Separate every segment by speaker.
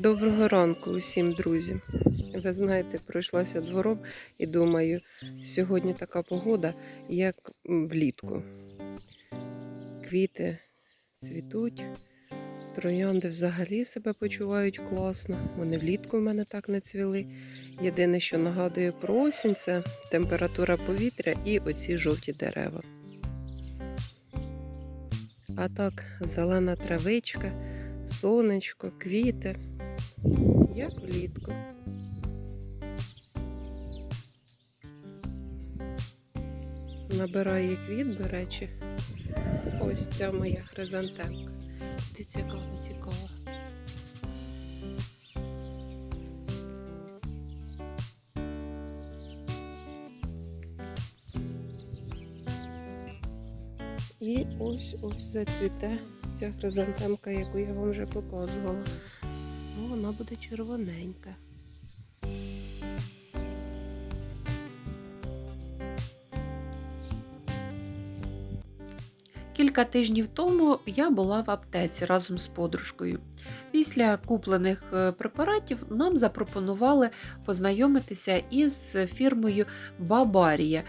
Speaker 1: Доброго ранку усім, друзі. Ви знаєте, пройшлася двором і думаю, сьогодні така погода, як влітку. Квіти цвітуть, троянди взагалі себе почувають класно. Вони влітку в мене так не цвіли. Єдине, що нагадує про осінь, це температура повітря і оці жовті дерева. А так, зелена травичка, сонечко, квіти. Як влітку. Набирає квіт, до речі. Ось ця моя хризантемка. Дивіться, вона цікава. І ось ось зацвіте ця хризантемка, яку я вам вже показувала. Ну, вона буде червоненька.
Speaker 2: Кілька тижнів тому я була в аптеці разом з подружкою. Після куплених е, препаратів нам запропонували познайомитися із фірмою Бабарія.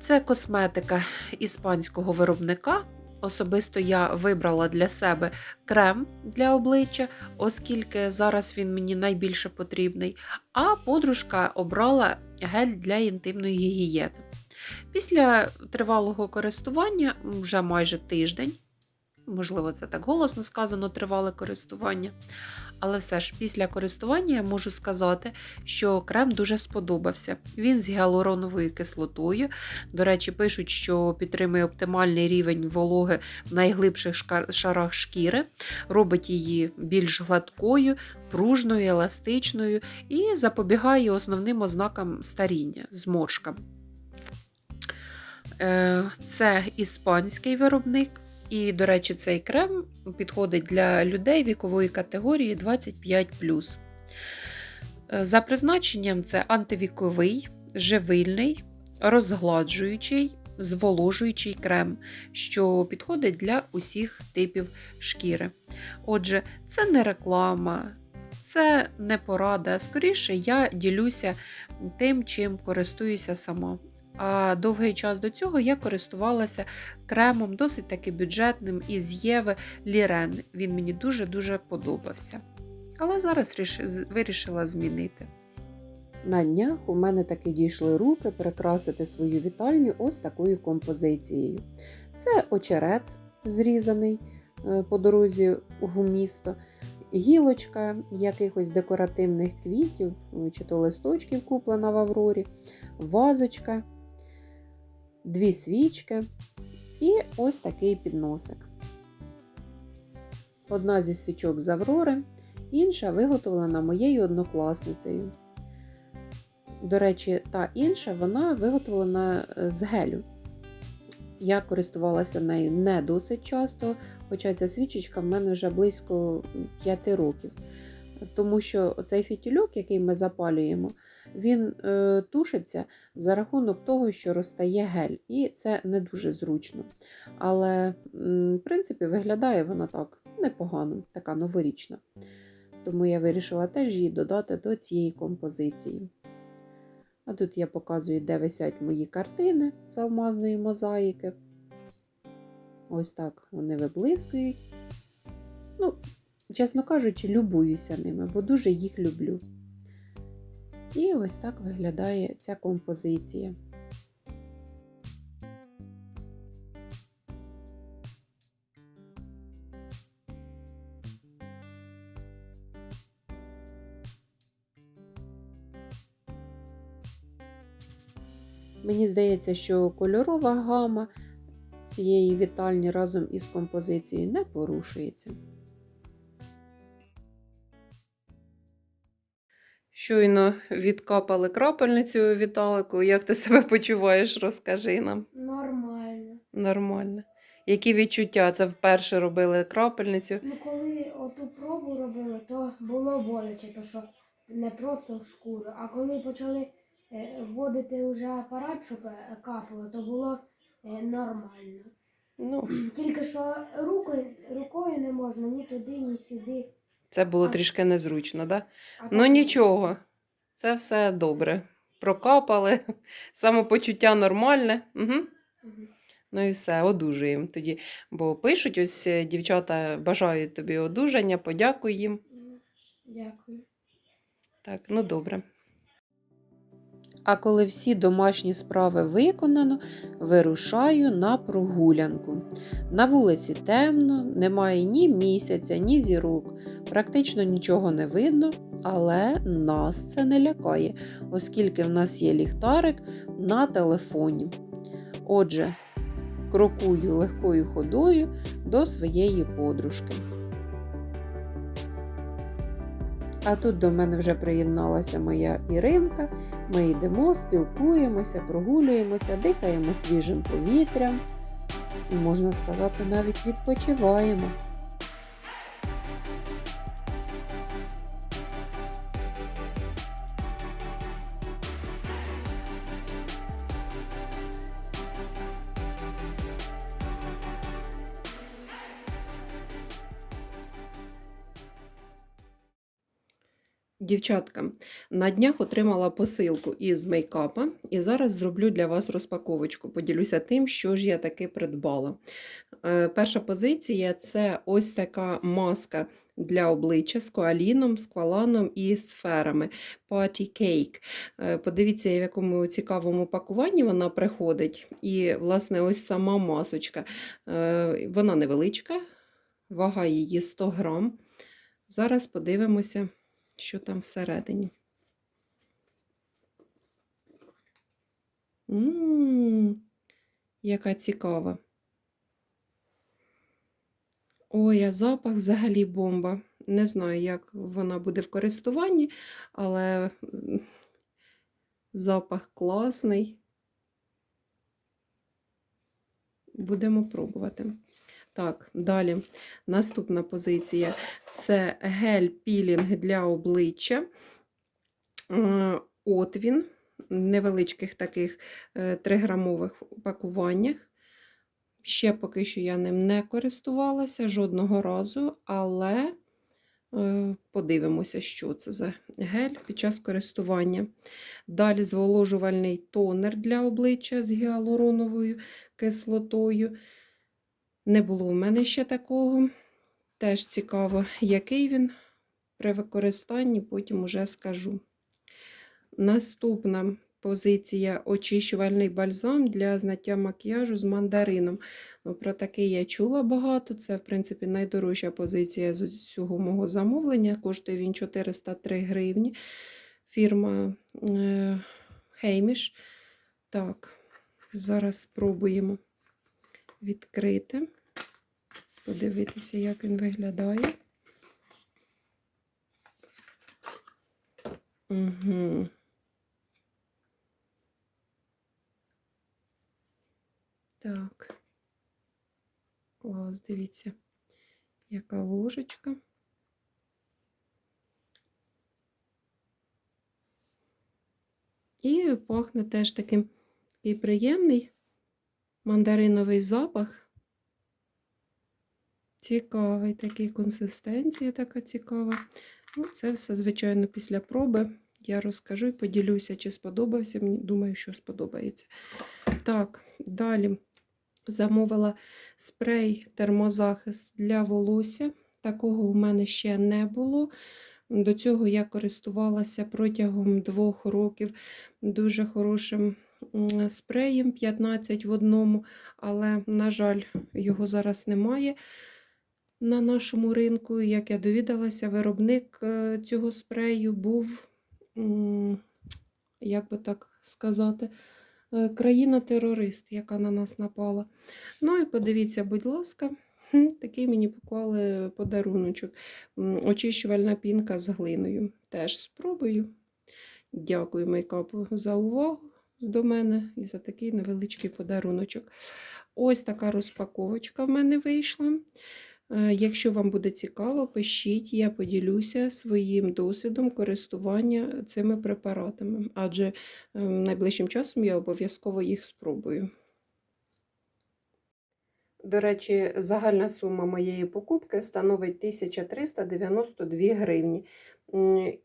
Speaker 2: Це косметика іспанського виробника. Особисто я вибрала для себе крем для обличчя, оскільки зараз він мені найбільше потрібний. А подружка обрала гель для інтимної гігієни. Після тривалого користування, вже майже тиждень, можливо, це так голосно сказано, тривале користування. Але все ж після користування я можу сказати, що крем дуже сподобався. Він з гіалуроновою кислотою. До речі, пишуть, що підтримує оптимальний рівень вологи в найглибших шарах шкіри, робить її більш гладкою, пружною, еластичною і запобігає основним ознакам старіння, зморшкам. Е, Це іспанський виробник. І, до речі, цей крем підходить для людей вікової категорії 25. Е, За призначенням, це антивіковий, живильний, розгладжуючий, зволожуючий крем, що підходить для усіх типів шкіри. Отже, це не реклама, це не порада. Скоріше, я ділюся тим, чим користуюся сама. А довгий час до цього я користувалася кремом досить таки бюджетним із Єви Лірен. Він мені дуже-дуже подобався. Але зараз вирішила змінити.
Speaker 3: На днях у мене таки дійшли руки прикрасити свою вітальню ось такою композицією. Це очерет зрізаний е, по дорозі у місто, гілочка якихось декоративних квітів, чи то листочків куплена в Аврорі, вазочка, дві свічки і ось такий підносик. Одна зі свічок з Аврори, інша виготовлена моєю однокласницею. До речі, та інша вона виготовлена е, з гелю. Я користувалася нею не досить часто, хоча ця свічечка в мене вже близько 5 років. Тому що цей фітільок, який ми запалюємо, він е, тушиться за рахунок того, що розтає гель, і це не дуже зручно. Але, в принципі, виглядає вона так непогано, така новорічна. Тому я вирішила теж її додати до цієї композиції. А тут я показую, де висять мої картини з алмазної мозаїки. Ось так вони виблискують. Ну, чесно кажучи, любуюся ними, бо дуже їх люблю. І ось так виглядає ця композиція. Мені здається, що кольорова гама цієї вітальні разом із композицією не порушується.
Speaker 1: Щойно відкапали крапельницю Віталику. Як ти себе почуваєш, розкажи нам.
Speaker 4: Нормально.
Speaker 1: Нормально. Які відчуття? Це вперше робили крапельницю.
Speaker 4: Ну, коли оту пробу робили, то було боляче, то що не просто в шкуру. А коли почали е, вводити вже апарат, щоб е, капало, то було е, нормально.
Speaker 1: Ну,
Speaker 4: Тільки що рукою, рукою не можна ні туди, ні сюди.
Speaker 1: Це було
Speaker 4: А-
Speaker 1: трішки незручно, да? Ну
Speaker 4: так-
Speaker 1: нічого, це все добре. Прокапали, самопочуття нормальне. Угу. Ну і все, одужуємо тоді. Бо пишуть, ось е, дівчата бажають тобі одужання, подякуй їм.
Speaker 4: Дякую.
Speaker 1: Так, ну добре.
Speaker 3: А коли всі домашні справи виконано, вирушаю на прогулянку. На вулиці темно, немає ні місяця, ні зірок. Практично нічого не видно, але нас це не лякає, оскільки в нас є ліхтарик на телефоні. Отже, крокую легкою ходою до своєї подружки. А тут до мене вже приєдналася моя Іринка. Ми йдемо, спілкуємося, прогулюємося, дихаємо свіжим повітрям і, можна сказати, навіть відпочиваємо.
Speaker 1: Дівчатка, на днях отримала посилку із мейкапа і зараз зроблю для вас розпаковочку. Поділюся тим, що ж я таки придбала. Е, Перша позиція це ось така маска для обличчя з коаліном, з кваланом і сферами Party Cake. Е, Подивіться, в якому цікавому пакуванні вона приходить. І, власне, ось сама масочка. Е, Вона невеличка, вага її 100 грам. Зараз подивимося що там всередині. Ммм, яка цікава. Ой, а запах взагалі бомба. Не знаю, як вона буде в користуванні, але запах класний. Будемо пробувати. Так, далі. Наступна позиція це гель-пілінг для обличчя. Е, От він, невеличких таких 3-грамових пакуваннях. Ще поки що я ним не користувалася жодного разу, але е, подивимося, що це за гель під час користування. Далі зволожувальний тонер для обличчя з гіалуроновою кислотою. Не було у мене ще такого. Теж цікаво, який він при використанні, потім уже скажу. Наступна позиція очищувальний бальзам для зняття макіяжу з мандарином. Ну, Про такий я чула багато. Це, в принципі, найдорожча позиція з усього мого замовлення. Коштує він 403 гривні. Фірма е, Хейміш. Так, зараз спробуємо відкрити, подивитися, як він виглядає. Угу. Так. Клас, дивіться, яка ложечка. І пахне теж таким такий приємний мандариновий запах. Цікавий такий консистенція така цікава. Ну, це все, звичайно, після проби. Я розкажу і поділюся, чи сподобався. Мені думаю, що сподобається. Так, далі замовила спрей термозахист для волосся. Такого у мене ще не було. До цього я користувалася протягом двох років дуже хорошим спреєм 15 в одному, але, на жаль, його зараз немає на нашому ринку. Як я довідалася, виробник е, цього спрею був, як би так сказати, е, країна-терорист, яка на нас напала. Ну і подивіться, будь ласка, такий мені поклали подаруночок. Очищувальна пінка з глиною. Теж спробую. Дякую мейкапу за увагу до мене і за такий невеличкий подаруночок. Ось така розпаковочка в мене вийшла. Е, Якщо вам буде цікаво, пишіть, я поділюся своїм досвідом користування цими препаратами, адже е, найближчим часом я обов'язково їх спробую. До речі, загальна сума моєї покупки становить 1392 гривні.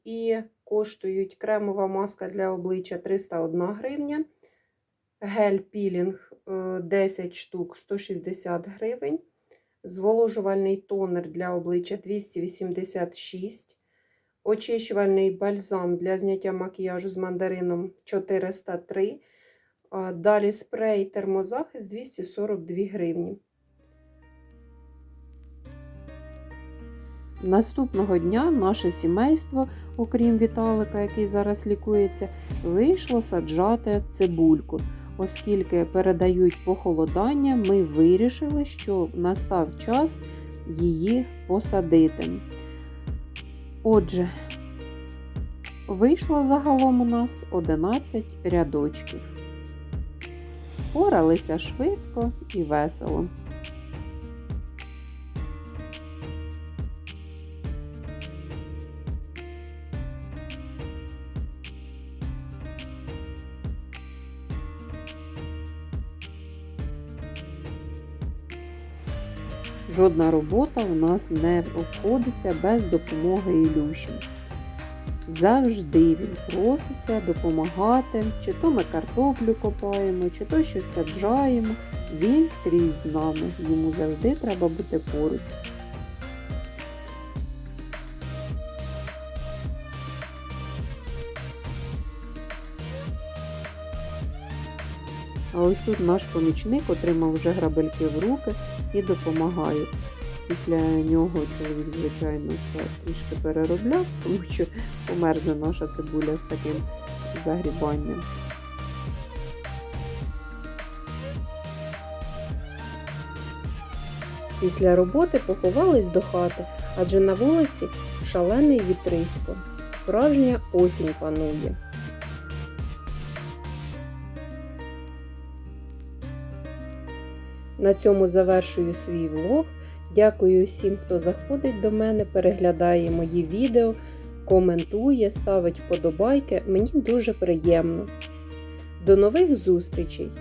Speaker 1: І коштують кремова маска для обличчя 301 гривня, гель-пілінг е, 10 штук 160 гривень, зволожувальний тонер для обличчя 286 очищувальний бальзам для зняття макіяжу з мандарином 403 а Далі спрей термозахист 242 гривні.
Speaker 3: Наступного дня наше сімейство, окрім Віталика, який зараз лікується, вийшло саджати цибульку. Оскільки передають похолодання, ми вирішили, що настав час її посадити. Отже, вийшло загалом у нас 11 рядочків. Поралися швидко і весело. Жодна робота у нас не обходиться без допомоги Ілюші. Завжди він проситься допомагати, чи то ми картоплю копаємо, чи то щось саджаємо. Він скрізь з нами. Йому завжди треба бути поруч. А ось тут наш помічник отримав вже грабельки в руки і допомагає. Після нього чоловік, звичайно, все трішки переробляв, тому що померзне наша цибуля з таким загрібанням.
Speaker 1: Після роботи поховались до хати, адже на вулиці шалений вітрисько. Справжня осінь панує. На цьому завершую свій влог. Дякую всім, хто заходить до мене, переглядає мої відео, коментує, ставить вподобайки. Мені дуже приємно. До нових зустрічей!